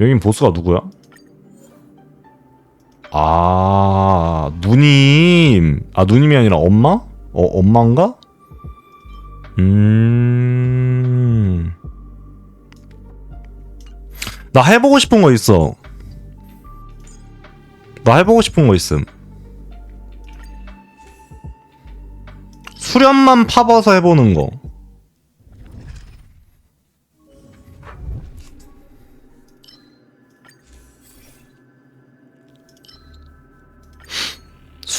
여긴 보스가 누구야? 아 누님 아 누님이 아니라 엄마? 어 엄마인가? 음. 나 해보고 싶은 거 있어. 나 해보고 싶은 거 있음. 수련만 파봐서 해보는 거.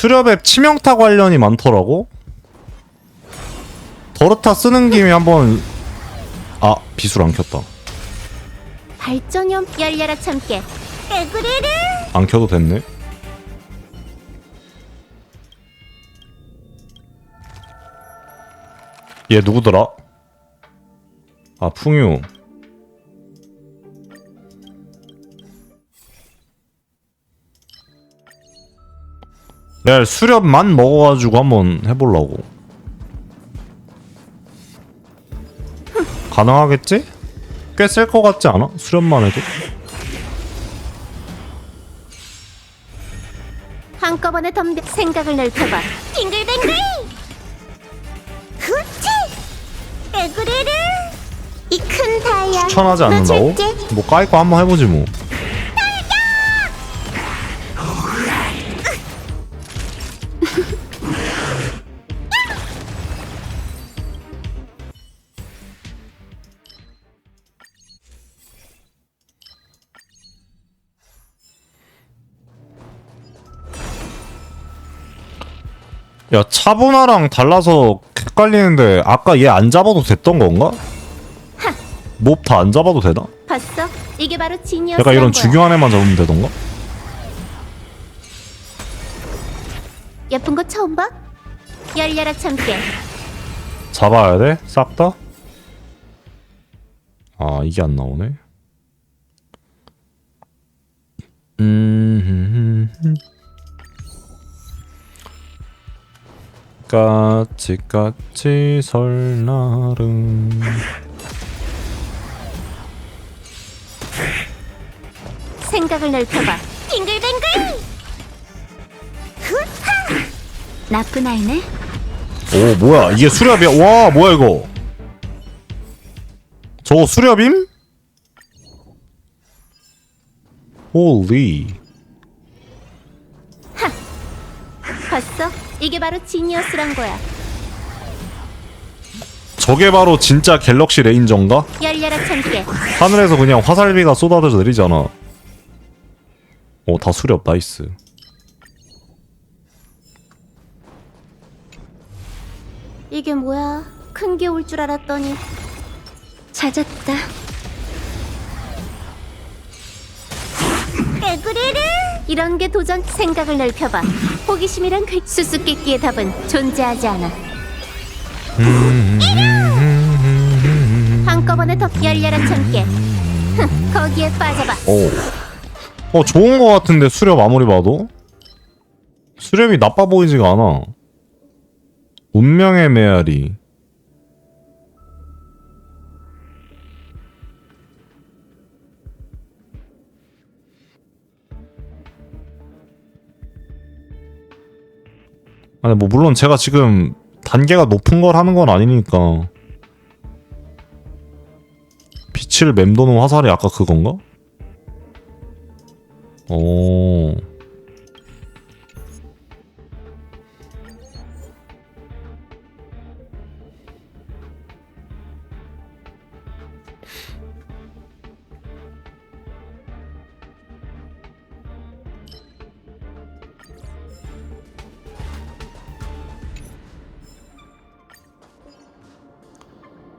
수렵에 치명타 관련이 많더라고. 더르타 쓰는 김에 한번 아 비술 안 켰다. 발전염 열려라 참깨 안 켜도 됐네. 얘 누구더라? 아 풍유. 내가 수렵만 먹어가지고 한번 해보려고. 가능하겠지? 꽤 셀 것 같지 않아? 수렵만 해도? 한꺼번에 덤벼 생각을 넓혀봐 빙글빙글 후치 에그레르 이 큰 다이아 추천하지 너 않는다고? 뭐 까이거 한번 해보지 뭐. 야 차분화랑 달라서 헷갈리는데 아까 얘 안 잡아도 됐던 건가? 몹다 안 잡아도 되나? 봤어? 이게 바로 지니어스 약간 이런 중요한 애만 잡으면 되던가? 예쁜 거 처음 봐? 열려라 참깨 잡아야 돼? 싹 다? 아 이게 안 나오네 음 까치 까치 설날은. 생각을 넓혀봐. 빙글빙글! 후하! 나쁜 아이네. 오 뭐야? 이게 수렵이야? 와 뭐야 이거? 저거 수렵임? 홀리 봤어? 이게 바로 지니어스란 거야 저게 바로 진짜 갤럭시 레인저인가? 열려라 참깨 하늘에서 그냥 화살비가 쏟아져 내리잖아. 어, 다 수렵, 나이스. 이게 뭐야 큰 게 올 줄 알았더니 찾았다 에그레르 이런 게 도전 생각을 넓혀봐 호기심이란 그 수수께끼의 답은 존재하지 않아 한꺼번에 더 열려라 참깨 흥, 거기에 빠져봐 오. 어, 좋은 거 같은데, 수렵 아무리 봐도? 수렵이 나빠 보이지가 않아. 운명의 메아리. 아니, 뭐, 물론 제가 지금 단계가 높은 걸 하는 건 아니니까. 빛을 맴도는 화살이 아까 그건가? 오.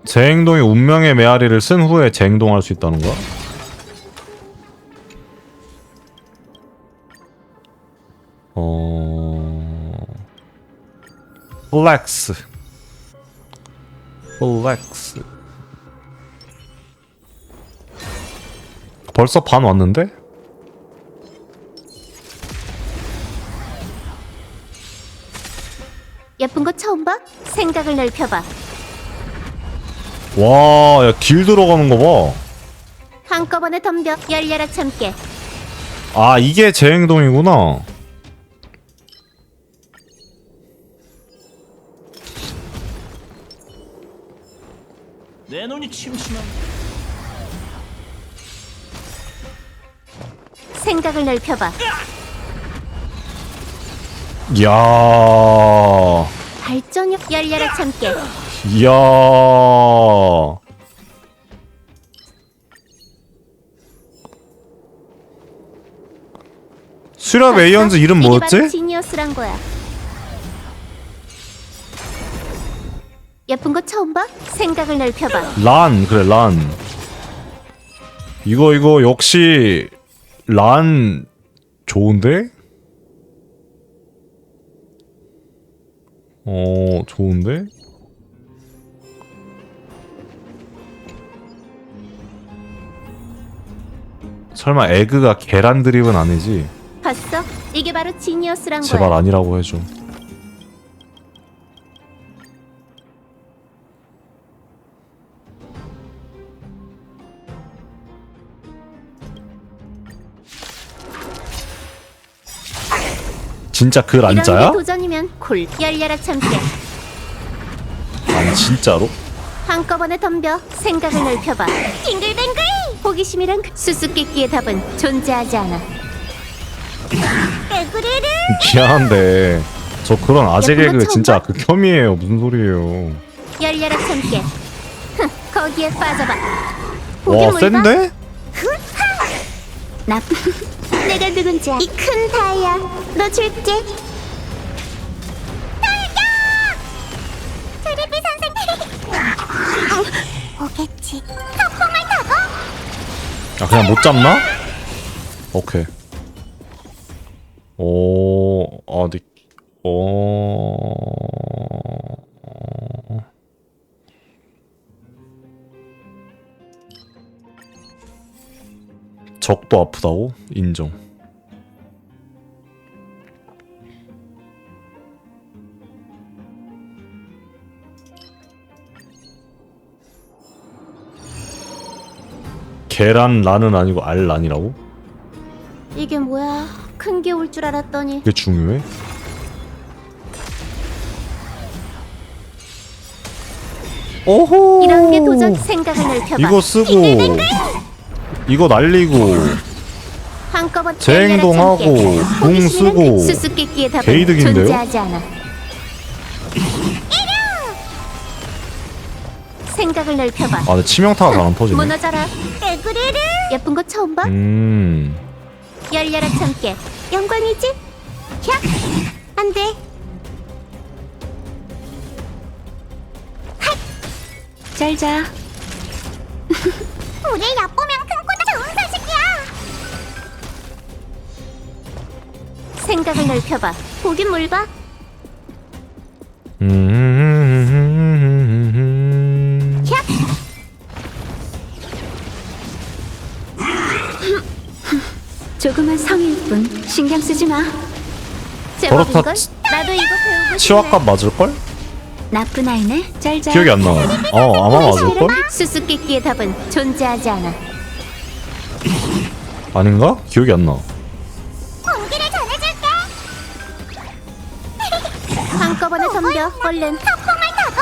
제 행동이 운명의 메아리를 쓴 후에 재행동할 수 있다는 거야? 어... 플렉스 플렉스 벌써 반 왔는데? 예쁜 거 처음 봐? 생각을 넓혀봐 와, 야, 길 들어가는 거 봐. 한꺼번에 덤벼 열려라 참깨. 아 이게 제 행동이구나. 내 눈이 침침한 생각을 넓혀봐. 이야. 발전력 열려라 참깨 이야 수렵 에이언즈 이름 뭐였지? 지니어스란 거야 예쁜 거 처음 봐? 생각을 넓혀봐 란 그래 란 이거 이거 역시 란 좋은데? 어 좋은데? 설마 에그가 계란 드립은 아니지? 봤어? 이게 바로 지니어스란 제발 거야 아니라고 해줘. 진짜 글 이런 게? 도전이면 콜 열려라 참깨 아니 진짜로? 한꺼번에 덤벼 생각을 넓혀봐 빙글빙글 호기심이란 그 수수께끼의 답은 존재하지 않아. 미안한데 저 그런 아재 거 개그 처음 진짜 봐? 극혐이에요. 무슨 소리예요? 열려라 참깨. 흥, 거기에 빠져봐. 와 보긴 뭘 봐? 센데? 나 내가 누군지 이큰 다이아 너 줄게 아 그냥 못 잡나? 오케이. 오, 아, 네. 오. 적도 아프다고? 인정. 계란 란은 아니고 알 란이라고? 이게 뭐야 큰 게 올 줄 알았더니 그게 중요해? 오호 이런 게 도전 생각을 넓혀봐 이거 쓰고 이거 날리고 한꺼번에 제 열려라 행동하고, 참깨. 궁 쓰고 수수께끼의 답은 개이득인데요? 존재하지 않아 생각을 넓혀봐. 아 근데 치명타가 잘 안 터지네. 무너져라. 에구르르. 예쁜 거 처음 봐? 음. 열려라 참깨. 영광이지? 야 안돼. 잘자. 우리 얕보면 큰코도 좋은 소식이야. 생각을 넓혀봐. 보긴 뭘 봐. 음 조금은 성의뿐 신경 쓰지 마 제법인걸? 치- 나도 이거 배우고 치와값 맞을걸? 나쁜 아이네 잘자 기억이 안 나. 어 아마 맞을걸? 수수께끼의 답은 존재하지 않아 아닌가? 기억이 안 나. 공기를 전해줄게 한꺼번에 덤벼 얼른 폭풍을 타고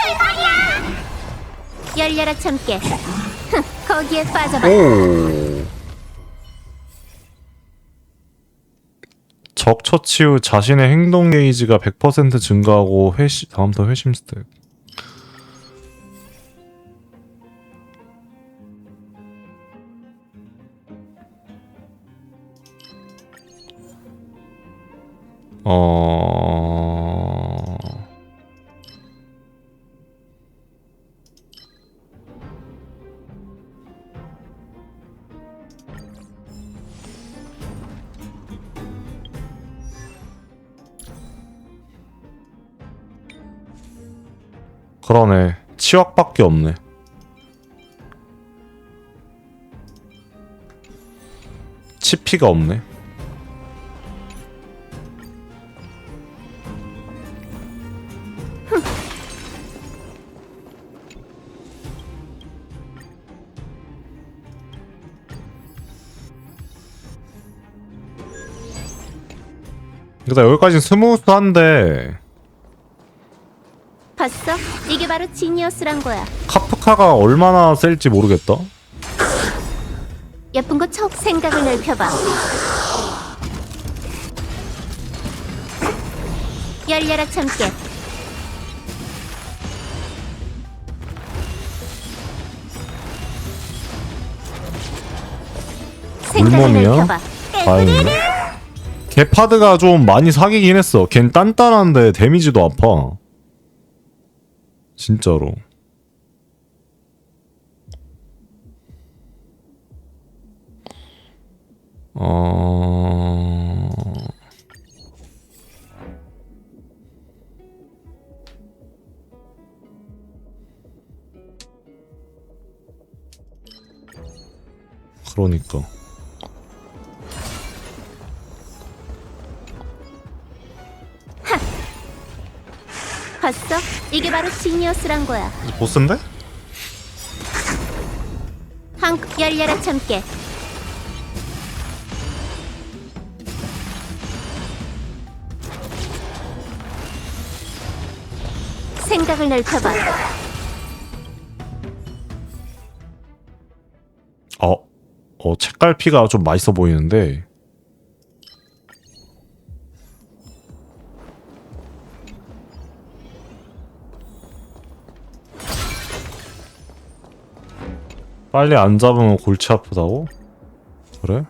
출발이야 열려라 참깨 흥, 거기에 빠져봐 오. 적 처치 후 자신의 행동 게이지가 100% 증가하고 회시 다음부터 회심 스텝. 어. 치확밖에 없네. 치피가 없네. 그다 여기까지는 스무스한데 봤어? 이게 바로 지니어스란 거야. 카프카가 얼마나 셀지 모르겠다. 예쁜 거 처음 생각을 넓혀봐. 열려라 참깨. 생각을 물몸이야? 넓혀봐. 다행이네. 개파드가 좀 많이 사기긴 했어. 걘 단단한데 데미지도 아파. 진짜로. 어... 이게 바로 지니어스란 거야. 보스인데? 한 열려라 참깨. 생각을 넓혀봐. 어, 어, 책갈피가 좀 맛있어 보이는데. 빨리 안 잡으면 골치 아프다고? 그래?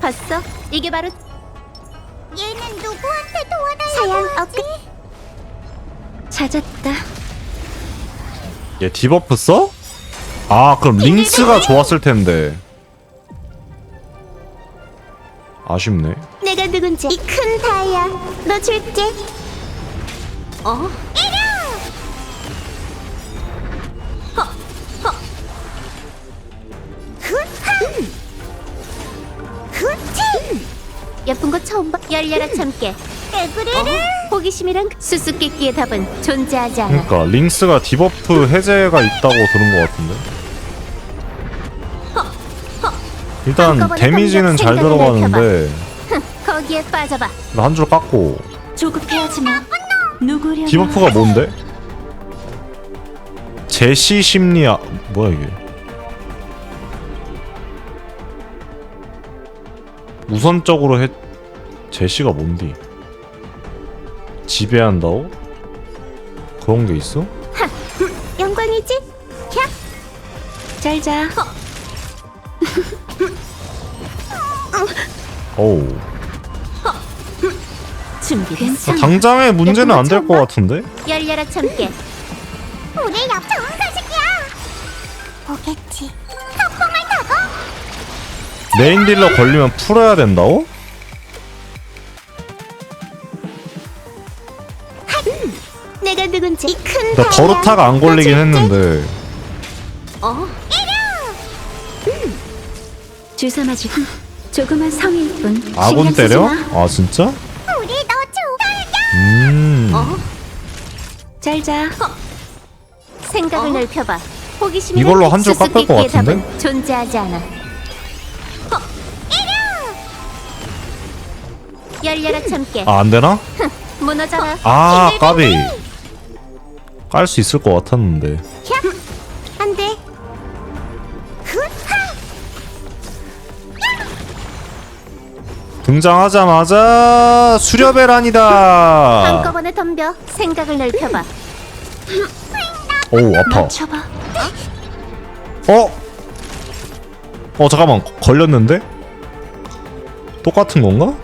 봤어? 이게 바로 얘는 누구한테 도와달라고 사양 하지? 찾았다. 얘 디버프 써? 아, 그럼 링스가 좋았을 텐데. 아쉽네. 내가 누군지 이 큰 다이아 너 줄게 어? 예쁜 거 처음 봐. 열려라 참깨. 에브리를 호기심이란 수수께끼의 답은 존재하지 않아. 그러니까 링스가 디버프 해제가 있다고 들은 것 같은데. 일단 데미지는 잘 들어가는데 거기에 빠져봐. 한 줄 깎고 조급해하지 마. 누구려? 디버프가 뭔데? 제시 심리아 뭐야 이게? 우선적으로 해 제시가 뭔디? 지배한다고? 그런 게 있어? 영광이지? 캬. 잘 자. 어 우 준비됐어. 당장의 문제는 안 될 것 같은데? 열려라 참깨. 우리 옆 좋은 가식이야 오겠지 석봉을 타고 메인 딜러 걸리면 풀어야 된다고? 내가 누군지. 큰나 버르타가 안 걸리긴 했는데 어? 주사 맞을 조그만 성일 뿐. 아군 신경 쓰지 때려? 마. 아 진짜? 우리 너 좋아 음 어? 잘 자. 생각을 넓혀봐. 호기심이 이걸로 한줄 깎을 것 같은데? 존재하지 않아. 열려라 참깨. 아 안 되나? 무너져라. 아 까비 깔 수 있을 것 같았는데 캬. 안 돼. 등장하자마자 수려베란이다 한꺼번에 덤벼. 생각을 넓혀봐. 오 아파 맞춰봐. 어? 어 잠깐만 거- 걸렸는데? 똑같은 건가?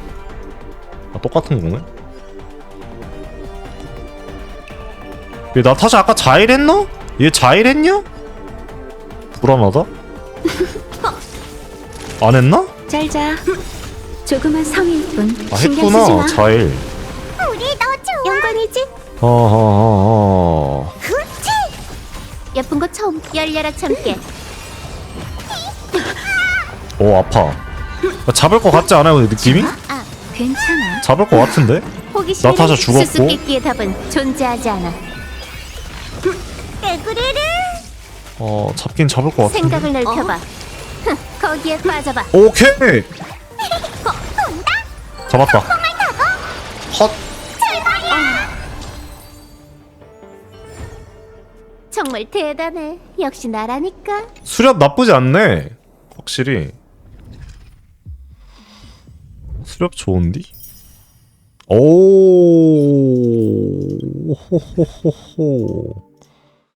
아 똑같은 거네 얘 나타샤 아까 자일했나? 얘 자일했냐? 불안하다? 안 했나? 잘 자. 조그만 성일 뿐. 아 신경 쓰지 했구나 마. 자일 우리 너 좋아 영광이지? 어허허허 후치 예쁜 거 처음. 열려라 참깨. 오 아파 나 잡을 것 같지 않아요 느낌이? 아, 괜찮아. 잡을 것 같은데? 나타샤 죽었고. 수수께끼의 답은 존재하지 않아. 개구리를 어 잡긴 잡을 것 같은데 생각을 넓혀봐. 흥, 거기에 빠져봐. 오케이 잡았다 헛 정말 대단해. 역시 나라니까. 수렵 나쁘지 않네 확실히 수렵 좋은디? 오 호호호호